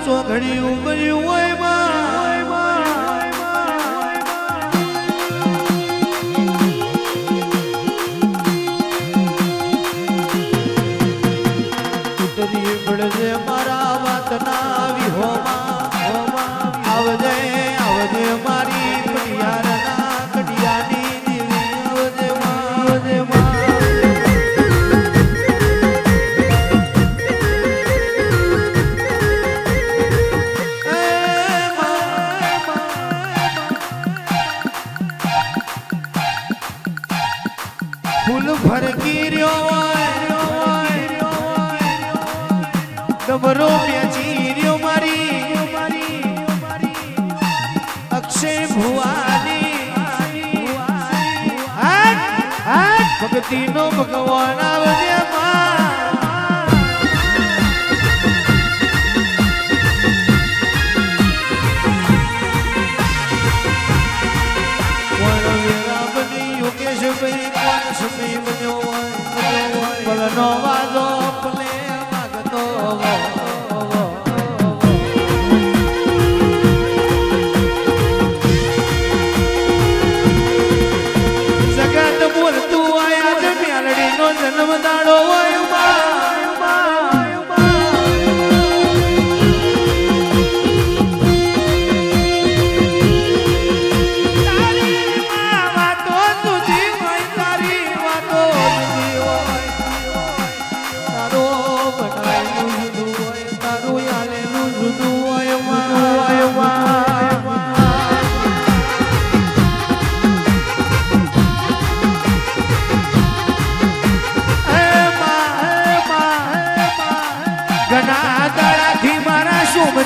વેરાનું ચોઘડિયું બન્યું હોય ભક્તિ નો ભગવાન આવજે કોણ સમય બન્યો હોય. પલનો વાજો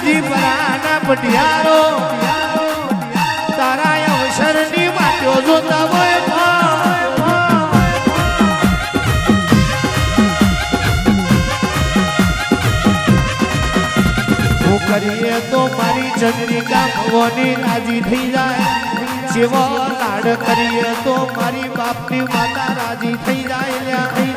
સોમજી પરાના પટિયારો, તારા અવસરની માટ્યો જોતા હોય કરીએ તો મારી ચંદ્રિકા ભગવાની રાજી થઈ જાય. જેવો લાડ કરીએ તો મારી બાપની માતા રાજી થઈ જાય થઈ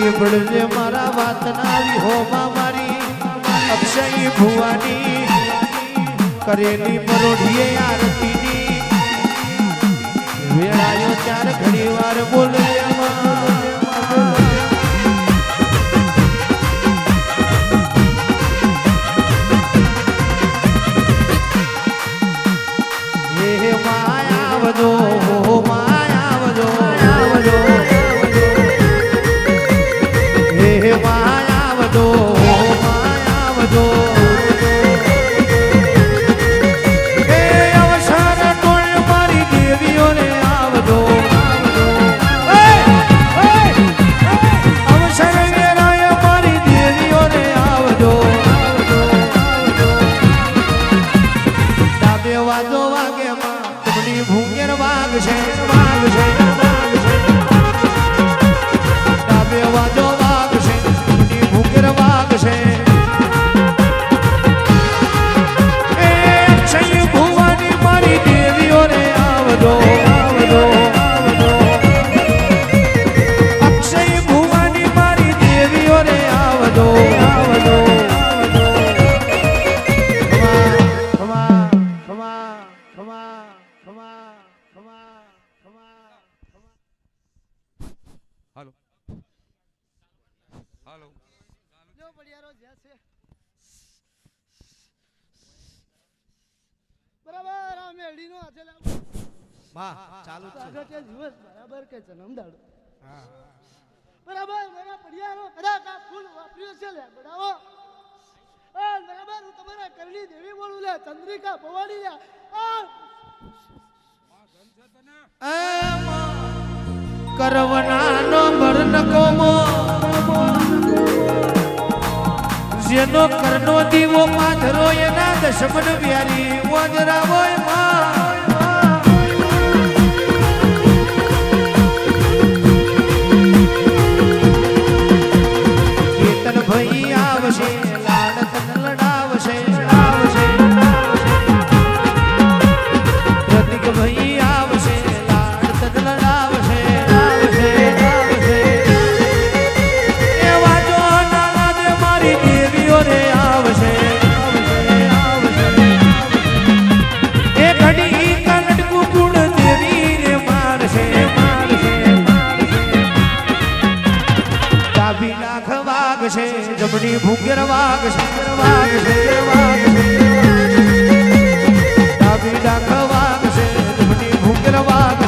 ઉતરી પડજે મારા વાતના વિહોમાં મારી અક્ષય ભુવાની. કરેલી પરોઢીએ આરતીની. વેળાયો ચાર ઘડી વાર બોલે હે માયા વજો માયા વજો હે અવસાન ટોળ મારી દેવીઓને આવજો અવસર વેરાય મારી દેવીઓને આવજો ડાબે વાજો વાગે માં, તમની વાગ છે વાગ છે આજે બા ચાલુ છે. આગળ કે દિવસ બરાબર કે જન્મ દાડો બરાબર મારા પડિયારો કદાચ આ ફૂલ વાપર્યો છે લે બરાવો બરાબર હું તમારા કરણી દેવી બોલું લે ચંદ્રિકા ભવાની લે. આ કરવનાનો બરનકોમો જેનો કરનો દીવો પાથરો એના દશમન વ્યારી વજરા હોયમાં. છે, જમણી ભૂંગેર વાઘ શંકર વાઘ શંકર વાઘ ડાબી ડાખ વાઘ છે, જમણી ભૂંગેર વાઘ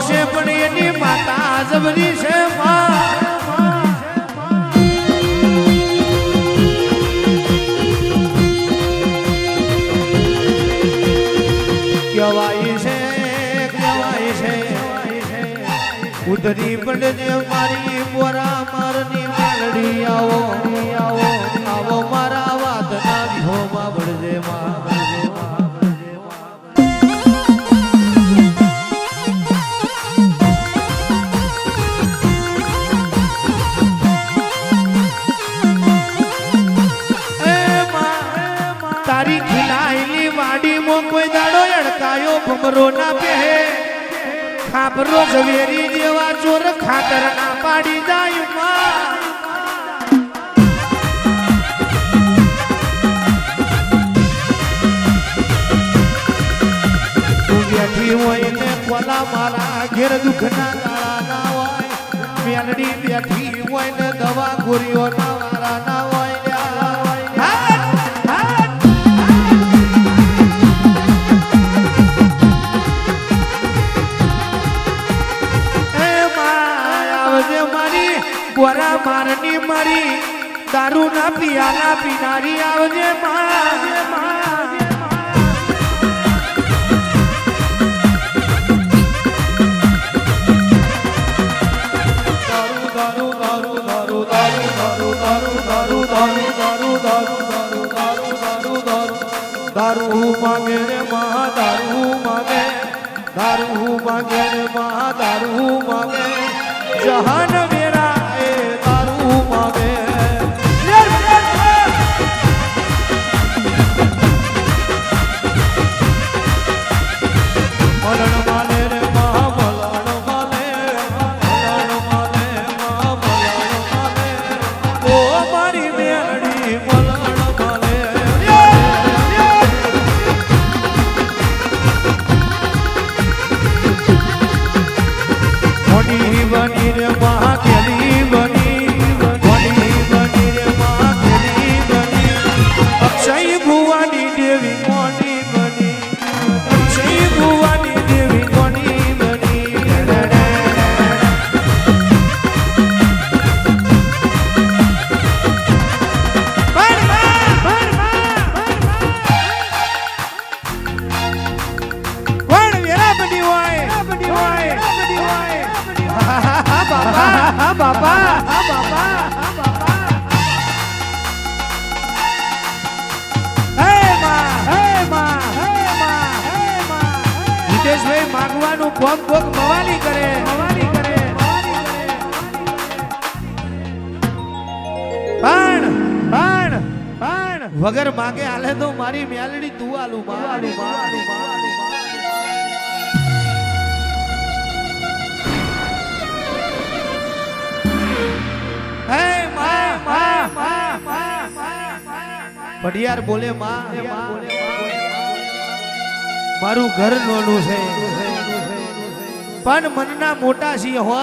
હશે પણ એની માતા આજબની છે, માં. ઉધરી પડજે મારી બોરા મારની મારડી આવો આવો આવો મારા વાતના વિહોમાં પડજે માં. અડકાયો ના પહે ખાબરો ઝવેરી જેવા ચોર ખાતર ના પાડી જાય માં. બેઠી હોય ને ના દવા ગોરીઓ ના વખારની મારી દારૂ ના પિયાલા પીનારી આવજે દારૂ માગે મા દારૂ માગે દારૂ I'm Amari Meadi વગર માગે આલે તો મારી મ્યાલડી તું આલું મારું મારું મારું. પઢિયાર બોલે માં મારું ઘર નોનું છે. પણ મનના મોટા સિંહ હો.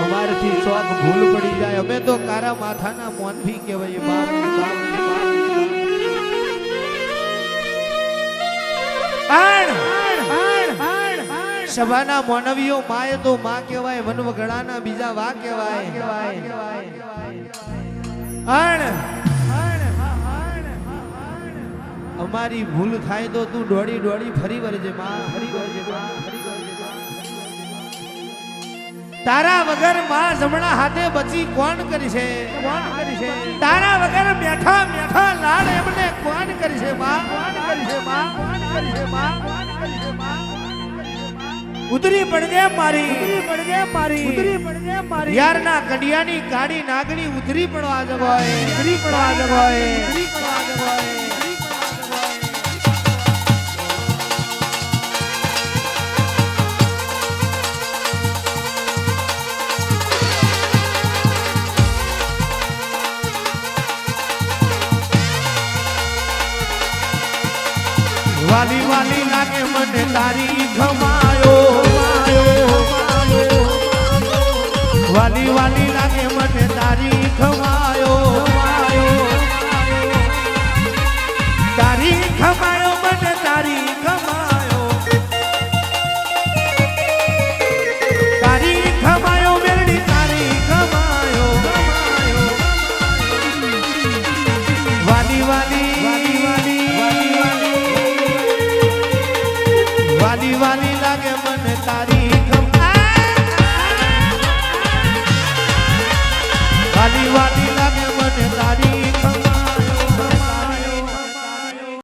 અમારથી શોખ ભૂલ પડી જાય. અમે તો કારા માથાના મોનથી કહેવાય. બાપ સભાના માનવીઓ માય તો માં કહેવાય, વનવગડાના બીજા વા કહેવાય. અણ અમારી ભૂલ થાય તો તું દોડી દોડી ફરી વળજે, માં. ફરી વળજે, માં. ફરી. તારા વગરમાં જમણા હાથે બચી કોણ કરી છે? કોણ કરી છે? તારા વગર મેઠા મેઠા લાડ એમને કોણ કરી છે માં? કોણ કરી છે માં? કોણ કરી છે માં? ઉતરી પડગે મારી. ઉતરી પડગે મારી. ઉતરી પડગે મારી. યારના કડિયાની કાળી નાગણી ઉતરી પડવા જવાય. ઉતરી પડવા જવાય. ઉતરી પડવા જવાય. વાલી વાલી લાગે મને તારી ઘમાયો વાલી વાલી લાગે મને તારી ખમાયો